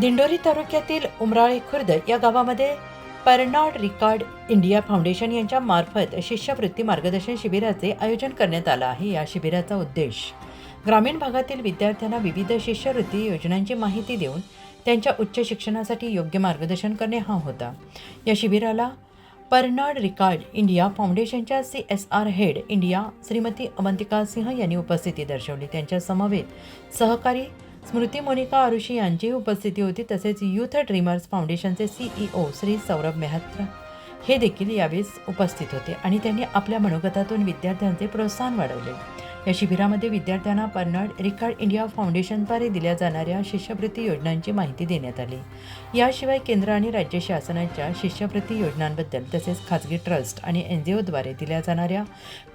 दिंडोरी तालुक्यातील उमराळे खुर्द या गावामध्ये पर्नाड रिकार्ड इंडिया फाउंडेशन यांच्या मार्फत शिष्यवृत्ती मार्गदर्शन शिबिराचे आयोजन करण्यात आलं आहे. या शिबिराचा उद्देश ग्रामीण भागातील विद्यार्थ्यांना विविध शिष्यवृत्ती योजनांची माहिती देऊन त्यांच्या उच्च शिक्षणासाठी योग्य मार्गदर्शन करणे हा होता. या शिबिराला पर्नाड रिकार्ड इंडिया फाउंडेशनच्या C S R head India Shrimati Avantika Singh यांनी उपस्थिती दर्शवली. त्यांच्या समवेत सहकारी स्मृती मोनिका आरुषी यांची उपस्थिती होती तसेच युथ ड्रीमर्स फाउंडेशनचे सीईओ श्री सौरभ मेहत्रा हे देखील यावेळेस उपस्थित होते आणि त्यांनी आपल्या मनोगतातून विद्यार्थ्यांचे प्रोत्साहन वाढवले. या शिबिरामध्ये विद्यार्थ्यांना पर्नाड रिकार्ड इंडिया फाउंडेशनद्वारे दिल्या जाणाऱ्या शिष्यवृत्ती योजनांची माहिती देण्यात आली. याशिवाय केंद्र आणि राज्य शासनाच्या शिष्यवृत्ती योजनांबद्दल तसेच खाजगी ट्रस्ट आणि एन जी ओद्वारे दिल्या जाणाऱ्या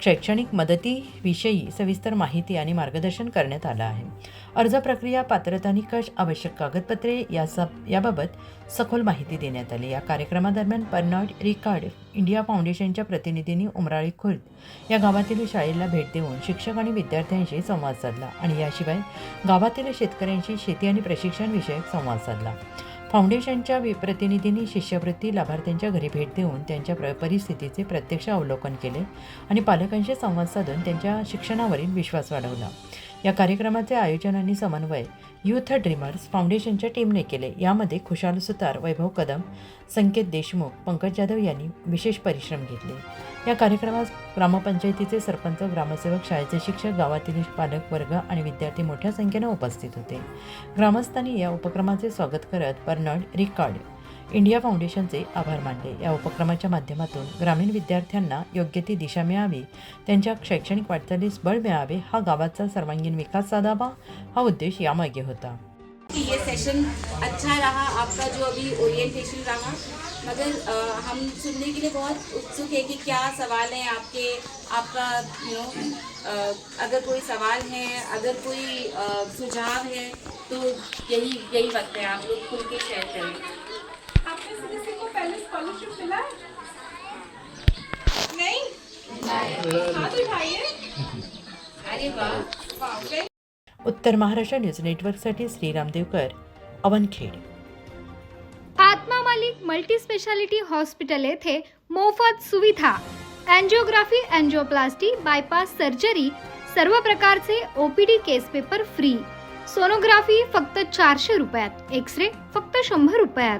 शैक्षणिक मदतीविषयी सविस्तर माहिती आणि मार्गदर्शन करण्यात आलं आहे. अर्ज प्रक्रिया पात्रता निकष आवश्यक कागदपत्रे या सब याबाबत सखोल माहिती देण्यात आली. या कार्यक्रमादरम्यान पर्नाड रिकार्ड इंडिया फाउंडेशनच्या प्रतिनिधींनी उमराळी खुर्द या गावातील शाळेला भेट देऊन शिक्षक आणि विद्यार्थ्यांशी संवाद साधला आणि याशिवाय गावातील शेतकऱ्यांशी शेती आणि प्रशिक्षण विषयक संवाद साधला. फाउंडेशनच्या प्रतिनिधींनी शिष्यवृत्ती लाभार्थ्यांच्या घरी भेट देऊन त्यांच्या प्र परिस्थितीचे प्रत्यक्ष अवलोकन केले आणि पालकांशी संवाद साधून त्यांच्या शिक्षणावरील विश्वास वाढवला. या कार्यक्रमाचे आयोजन आणि समन्वय युथ ड्रीमर्स फाउंडेशनच्या टीमने केले. यामध्ये खुशाल सुतार वैभव कदम संकेत देशमुख पंकज जाधव यांनी विशेष परिश्रम घेतले. या कार्यक्रमात ग्रामपंचायतीचे सरपंच ग्रामसेवक शाळेचे शिक्षक गावातील पालक वर्ग आणि विद्यार्थी मोठ्या संख्येने उपस्थित होते. ग्रामस्थांनी या उपक्रमाचे स्वागत करत बर्नर्ड रिकार्ड इंडिया फाउंडेशनचे आभार मानले. या उपक्रमाच्या माध्यमातून ग्रामीण विद्यार्थ्यांना योग्य ती दिशा मिळावी त्यांच्या शैक्षणिक वाटचालीस बळ मिळावे हा गावाचा सर्वांगीण विकास साधावा हा उद्देश यामागे होता. कि ये सेशन अच्छा रहा आपका जो अभी ओरिएंटेशन रहा मगर आ, हम सुनने के लिए बहुत उत्सुक है कि क्या सवाल हैं आपके आपका यू नो अगर कोई सवाल है अगर कोई सुझाव है तो यही यही वक्त है आप लोग खुल के शेयर करें। है अरे उत्तर महाराष्ट्र न्यूज नेटवर्कसाठी Shriram Devkar Avankhed. Atma Malik multi speciality hospital येथे मोफत सुविधा. अँजिओग्राफी अँजिओप्लास्टी बायपास सर्जरी सर्व प्रकारचे OPD case paper free. Sonography फक्त चारशे रुपयात एक्स रे फक्त शंभर रुपयात.